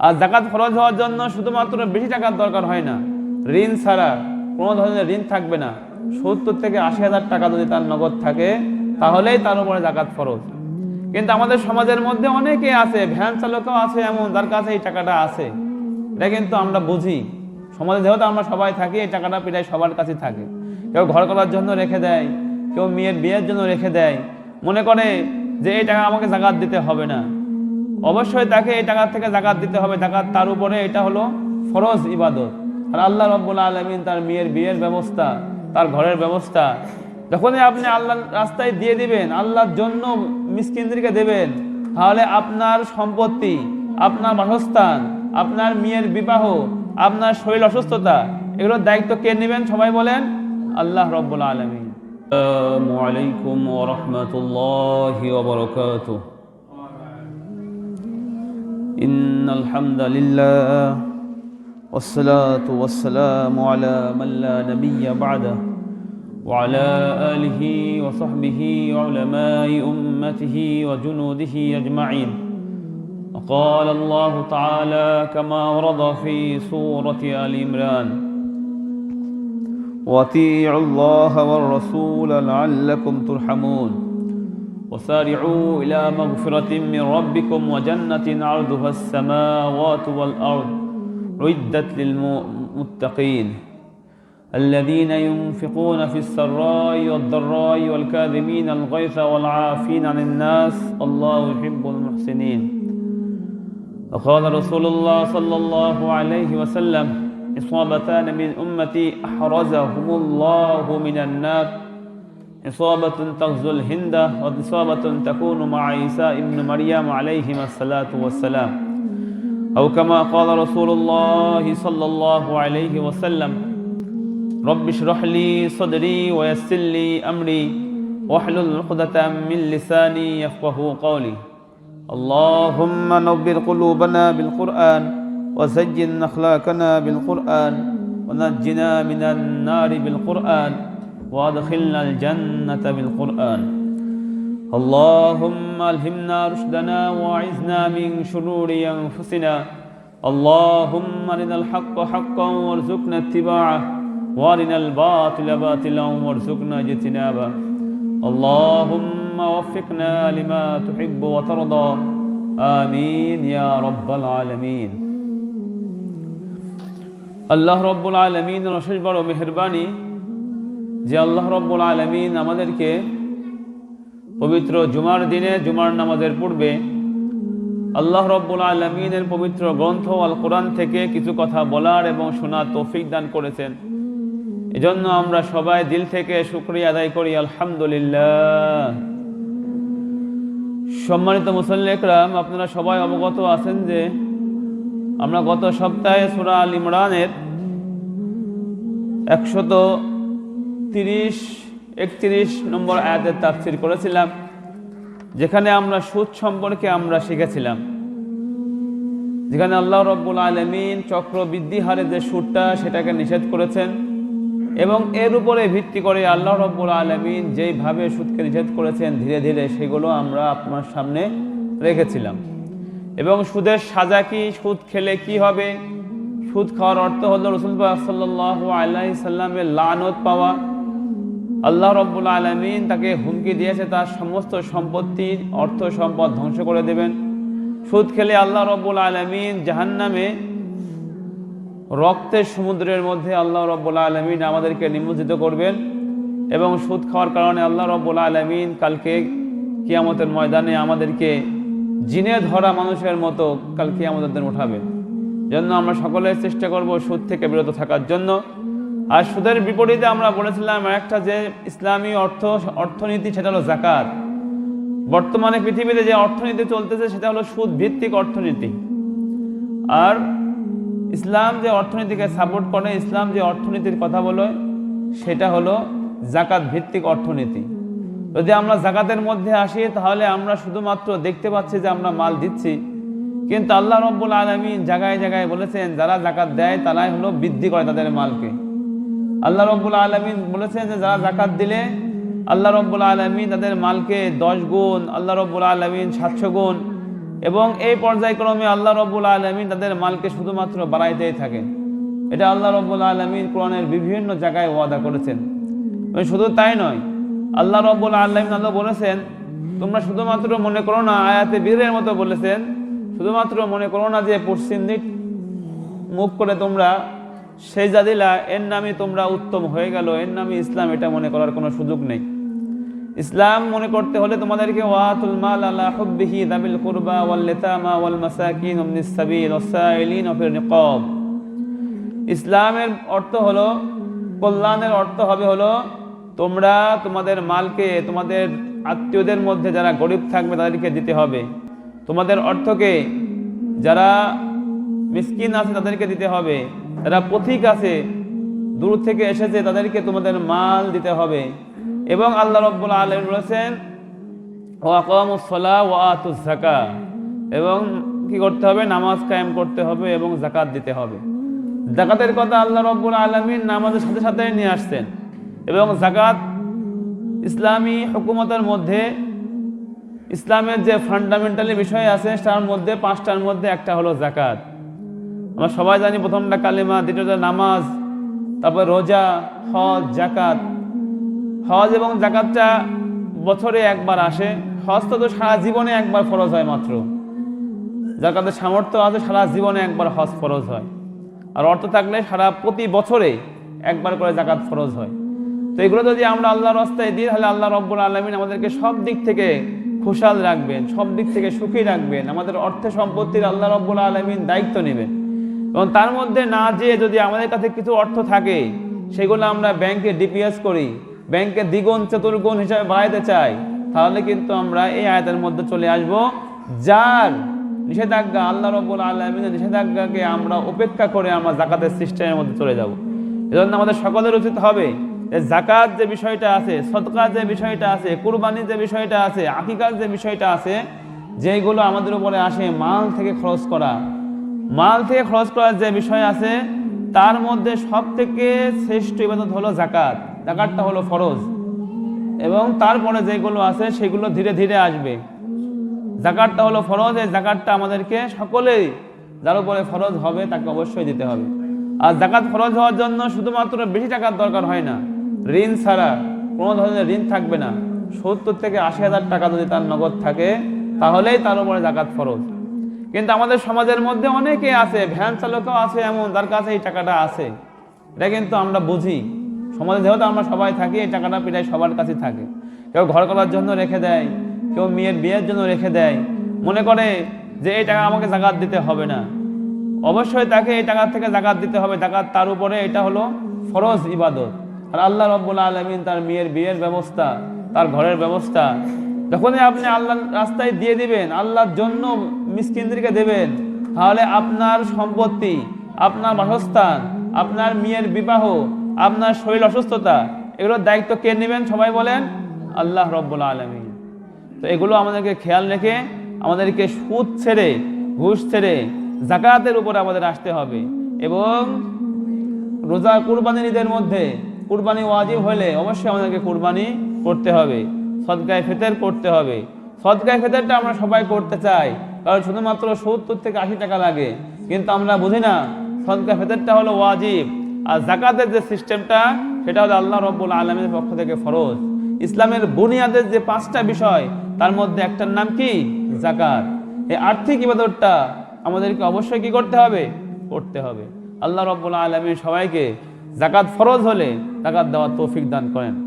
আর জাকাত খরচ হওয়ার জন্য শুধুমাত্র বেশি টাকার দরকার হয় না। ঋণ ছাড়া কোনো ধরনের ঋণ থাকবে না। সত্তর থেকে আশি হাজার টাকা যদি তার নগদ থাকে, তাহলেই তার উপরে জাকাত ফরজ। কিন্তু আমাদের সমাজের মধ্যে অনেকে আছে, ভ্যান চালকও আছে এমন, যার কাছে এই টাকাটা আছে। এটা কিন্তু আমরা বুঝি। সমাজে যেহেতু আমরা সবাই থাকি, এই টাকাটা প্রায় সবার কাছে থাকে। কেউ ঘর করার জন্য রেখে দেয়, কেউ মেয়ের বিয়ের জন্য রেখে দেয়। মনে করে যে এই টাকা আমাকে জাকাত দিতে হবে না। অবশ্যই তাকে এই টাকা থেকে জাকাত দিতে হবে। জাকাত তার উপরে এটা হলো ফরজ ইবাদত। আর আল্লাহ রব্বুল আলমিন তার মেয়ের বিয়ের ব্যবস্থা, তার ঘরের ব্যবস্থা। যখনই আপনি আল্লাহ রাস্তায় দিয়ে দিবেন, আল্লাহর জন্য মিসকিনদেরকে দেবেন, তাহলে আপনার সম্পত্তি, আপনার বাসস্থান, আপনার মেয়ের বিবাহ, আপনার শরীর অসুস্থতা এগুলোর দায়িত্ব কে নেবেন সবাই বলেন? আল্লাহ রব্বুল আলমিন। আসসালামু আলাইকুম ওয়া রাহমাতুল্লাহি ওয়া বারাকাতুহু। إن الحمد لله والصلاة والسلام على من لا نبي بعده وعلى آله وصحبه وعلماء أمته وجنوده أجمعين. وقال الله تعالى كما ورد في سورة آل عمران وأطيعوا الله والرسول لعلكم ترحمون وسارعوا إلى مغفرة من ربكم وجنة عرضها السماوات والأرض عدت للمتقين الذين ينفقون في السراء والضراء والكاذبين الغيظ والعافين عن الناس الله يحب المحسنين وقال رسول الله صلى الله عليه وسلم إصابتان من أمتي أحرزهم الله من النار إصابة تغزو الهند وإصابة تكون مع عيسى ابن مريم عليهما الصلاة والسلام. أو كما قال رسول الله صلى الله عليه وسلم رب اشرح لي صدري ويسر لي أمري واحلل عقدة من لساني يفقه قولي. اللهم نبر قلوبنا بالقرآن وزين أخلاقنا بالقرآن ونجنا من النار بالقرآن. وادخلنا الجنة بالقرآن اللهم ألهمنا رشدنا وأعذنا من شرور أنفسنا اللهم أرنا الحق حقا وارزقنا اتباعه وأرنا الباطل باطلا وارزقنا اجتنابه اللهم وفقنا لما تحب وترضى آمين يا رب العالمين আল্লাহ রব্বুল আলমিন অশেষ বড় মেহরবানি যে আল্লাহ রব্বুল আলমিন আমাদেরকে পবিত্র জুমার দিনে জুমার নামাজের পূর্বে আল্লাহ রব্বুল আলমিনের পবিত্র গ্রন্থ আল কোরআন থেকে কিছু কথা বলার এবং শোনার তৌফিক দান করেছেন। এজন্য আমরা সবাই দিল থেকে শুক্রিয়া আদায় করি, আলহামদুলিল্লাহ। সম্মানিত মুসল্লিকরাম আপনারা সবাই অবগত আছেন যে আমরা গত সপ্তাহে সুরা আল ইমরানের একশত তিরিশ, একত্রিশ নম্বর আয়াতের তাফসির করেছিলাম, যেখানে আমরা সুদ সম্পর্কে আমরা শিখেছিলাম। যেখানে আল্লাহ রব্বুল আলমিন চক্রবৃদ্ধি হারে যে সুদটা সেটাকে নিষেধ করেছেন এবং এর উপরে ভিত্তি করে আল্লাহ রব্বুল আলমিন যেইভাবে সুদকে নিষেধ করেছেন, ধীরে ধীরে সেগুলো আমরা আপনার সামনে রেখেছিলাম। এবং সুদের সাজা কি, সুদ খেলে কি হবে? সুদ খাওয়ার অর্থ হলো রসুল সাল্লাহ আল্লাহ সাল্লামের লানত পাওয়া আল্লাহ রব্বুল আলমিন তাকে হুমকি দিয়েছে, তার সমস্ত সম্পত্তি, অর্থ সম্পদ ধ্বংস করে দেবেন। সুদ খেলে আল্লাহ রব্বুল আলমিন জাহান্নামে, রক্তের সমুদ্রের মধ্যে আল্লাহ রব্বুল আলমিন আমাদেরকে নিমজ্জিত করবেন এবং সুদ খাওয়ার কারণে আল্লাহ রব্বুল আলমিন কালকে কিয়ামতের ময়দানে আমাদেরকে জিনে ধরা মানুষের মতো কালকে আমাদের দিন উঠাবেন। জন্য আমরা সকলে চেষ্টা করব সুদ থেকে বিরত থাকার জন্য। আর সুদের বিপরীতে আমরা বলেছিলাম একটা যে ইসলামী অর্থ, অর্থনীতি, সেটা হলো জাকাত বর্তমানে পৃথিবীতে যে অর্থনীতি চলতেছে, সেটা হলো সুদ ভিত্তিক অর্থনীতি। আর ইসলাম যে অর্থনীতিকে সাপোর্ট করে, ইসলাম যে অর্থনীতির কথা বলে, সেটা হলো জাকাত ভিত্তিক অর্থনীতি। যদি আমরা জাকাতের মধ্যে আসি, তাহলে আমরা শুধুমাত্র দেখতে পাচ্ছি যে আমরা মাল দিচ্ছি। কিন্তু আল্লাহ রব্বুল আলমী জায়গায় জায়গায় বলেছেন, যারা জাকাত দেয়, তারাই হলো বৃদ্ধি করে তাদের মালকে। আল্লাহ রব্বুল আলমিন বলেছেন যে যারা জাকাত দিলে আল্লাহ রব্বুল আলমিন তাদের মালকে দশ গুণ, আল্লাহ রব্বুল আলমিন সাতশো গুণ এবং এই পর্যায়ক্রমে আল্লাহ রব্বুল আলমিন তাদের মালকে শুধুমাত্র বাড়াইতেই থাকেন। এটা আল্লাহ রব্বুল আলমিন কোরআনের বিভিন্ন জায়গায় ওয়াদা করেছেন। শুধু তাই নয়, আল্লাহ রব্বুল আলমিন আল্লাহ বলেছেন, তোমরা শুধুমাত্র মনে করো না, আয়াতে বীরের মতো বলেছেন, শুধুমাত্র মনে করো না যে পশ্চিম দিক মুখ করে তোমরা সেই জাদিলা এর নামে তোমরা উত্তম হয়ে গেল। এর নামে ইসলাম, এটা মনে করার কোনো সুযোগ নেই। ইসলাম মনে করতে হলে তোমাদেরকে ওয়াতুল মাল আলা হুব্বিহি কুরবা, ওয়াল লিতামা, ওয়াল মাসাকিন, ওমনিস সাবিল ওয়াসাইলিন ওয়া ফির নিকাব। ইসলামের অর্থ হলো, কল্যাণের অর্থ হবে হলো, তোমরা তোমাদের মালকে, তোমাদের আত্মীয়দের মধ্যে যারা গরিব থাকবে তাদেরকে দিতে হবে। তোমাদের অর্থকে যারা মিসকিন আছে তাদেরকে দিতে হবে। যারা পথিক আছে, দূর থেকে এসেছে, তাদেরকে তোমাদের মাল দিতে হবে। এবং আল্লাহ রব্বুল আলম বলেছেন ওয়াকামুসলা ওয়াতুজ জাকা এবং কি করতে হবে? নামাজ কায়েম করতে হবে এবং জাকাত দিতে হবে। জাকাতের কথা আল্লাহ রব্বুল আলমিন নামাজের সাথে সাথে নিয়ে আসতেন এবং জাকাত ইসলামী হুকুমতের মধ্যে, ইসলামের যে ফান্ডামেন্টালি বিষয় আছে, তার মধ্যে পাঁচটার মধ্যে একটা হলো জাকাত আমরা সবাই জানি প্রথমটা কালিমা, দ্বিতীয়টা নামাজ, তারপর রোজা, হজ জাকাত হজ এবং জাকাতটা বছরে একবার আসে। হজ তো সারা জীবনে একবার ফরজ হয় মাত্র। জাকাতের সামর্থ্য আছে, সারা জীবনে একবার হজ ফরজ হয়। আর অর্থ থাকলে সারা প্রতি বছরে একবার করে জাকাত ফরজ হয়। তো এগুলো যদি আমরা আল্লাহর রাস্তায় দিই, তাহলে আল্লাহ রব্বুল আলমিন আমাদেরকে সব দিক থেকে খুশাল রাখবেন, সব দিক থেকে সুখী রাখবেন। আমাদের অর্থ সম্পত্তির আল্লাহ রব্বুল আলমিন দায়িত্ব নেবেন। এবং তার মধ্যে না যেয়ে যদি আমাদের কাছে কিছু অর্থ থাকে, সেগুলো আমরা ব্যাংকে ডিপিএস করি ব্যাংকে দ্বিগুণ চতুর্গুণ হিসাবে বাড়াইতে চাই, তাহলে কিন্তু আমরা এই আয়তের মধ্যে চলে আসব, যার নিষেধাজ্ঞা আল্লাহ রব্বুল আলমিনের নিষেধাজ্ঞাকে আমরা উপেক্ষা করে আমরা জাকাতের সিস্টেমের মধ্যে চলে যাব। এজন্য আমাদের সকলের উচিত হবে যে জাকাত যে বিষয়টা আছে সৎকার যে বিষয়টা আছে, কুরবানির যে বিষয়টা আছে, আকিকার যে বিষয়টা আছে, যেগুলো আমাদের উপরে আসে মাল থেকে খরচ করা মাল থেকে খরচ করার যে বিষয় আছে, তার মধ্যে সব থেকে শ্রেষ্ঠ ইবাদত হলো জাকাত জাকাতটা হলো ফরজ। এবং তারপরে যেগুলো আছে, সেগুলো ধীরে ধীরে আসবে। জাকাতটা হলো ফরজ, এই জাকাতটা আমাদেরকে সকলেই, যার উপরে ফরজ হবে, তাকে অবশ্যই দিতে হবে। আর জাকাত ফরজ হওয়ার জন্য শুধুমাত্র বেশি টাকার দরকার হয় না। ঋণ ছাড়া কোনো ধরনের ঋণ থাকবে না। সত্তর থেকে আশি হাজার টাকা যদি তার নগদ থাকে, তাহলেই তার উপরে জাকাত ফরজ। কিন্তু আমাদের সমাজের মধ্যে অনেকে আছে, ভ্যান চালকও আছে এমন, যার কাছে এই টাকাটা আছে। এটা কিন্তু আমরা বুঝি। সমাজে যেহেতু আমরা সবাই থাকি, এই টাকাটা প্রায় সবার কাছে থাকে। কেউ ঘর করার জন্য রেখে দেয়, কেউ মেয়ের বিয়ের জন্য রেখে দেয়। মনে করে যে এই টাকা আমাকে জাকাত দিতে হবে না। অবশ্যই তাকে এই টাকা থেকে জাকাত দিতে হবে। জাকাত তার উপরে এটা হলো ফরজ ইবাদত। আর আল্লাহ রব্বুল আলমিন তার মেয়ের বিয়ের ব্যবস্থা, তার ঘরের ব্যবস্থা যখনই আপনি আল্লাহর রাস্তায় দিয়ে দিবেন, আল্লাহর জন্য মিসকিনদেরকে দেবেন, তাহলে আপনার সম্পত্তি, আপনার বাসস্থান, আপনার মেয়ের বিবাহ, আপনার শরীর অসুস্থতা, এগুলোর দায়িত্ব কে নেবেন সবাই বলেন? আল্লাহ রব্বুল আলমিন। তো এগুলো আমাদেরকে খেয়াল রেখে, আমাদেরকে সুদ ছেড়ে, ঘুষ ছেড়ে জাকাতের উপরে আমাদের আসতে হবে এবং রোজা কুরবানি ঈদের মধ্যে কুরবানি ওয়াজিব হলে অবশ্যই আমাদেরকে কুরবানি করতে হবে। সদকায় ফেতের করতে হবে। সদকায় ফেতেরটা আমরা সবাই করতে চাই। কারণ শুধুমাত্র সত্তর থেকে আশি টাকা লাগে। কিন্তু আমরা বুঝি না সদকায় ফেতেরটা হলো ওয়াজিব। আর জাকাতের যে সিস্টেমটা, সেটা হলো আল্লাহ রব্বুল আলমের পক্ষ থেকে ফরজ। ইসলামের বুনিয়াদের যে পাঁচটা বিষয়, তার মধ্যে একটার নাম কি? জাকাত এই আর্থিক ইবাদতটা আমাদেরকে অবশ্যই কি করতে হবে? করতে হবে। আল্লাহ রব্বুল আলমী সবাইকে জাকাত ফরজ হলে জাকাত দেওয়ার তৌফিক দান করেন।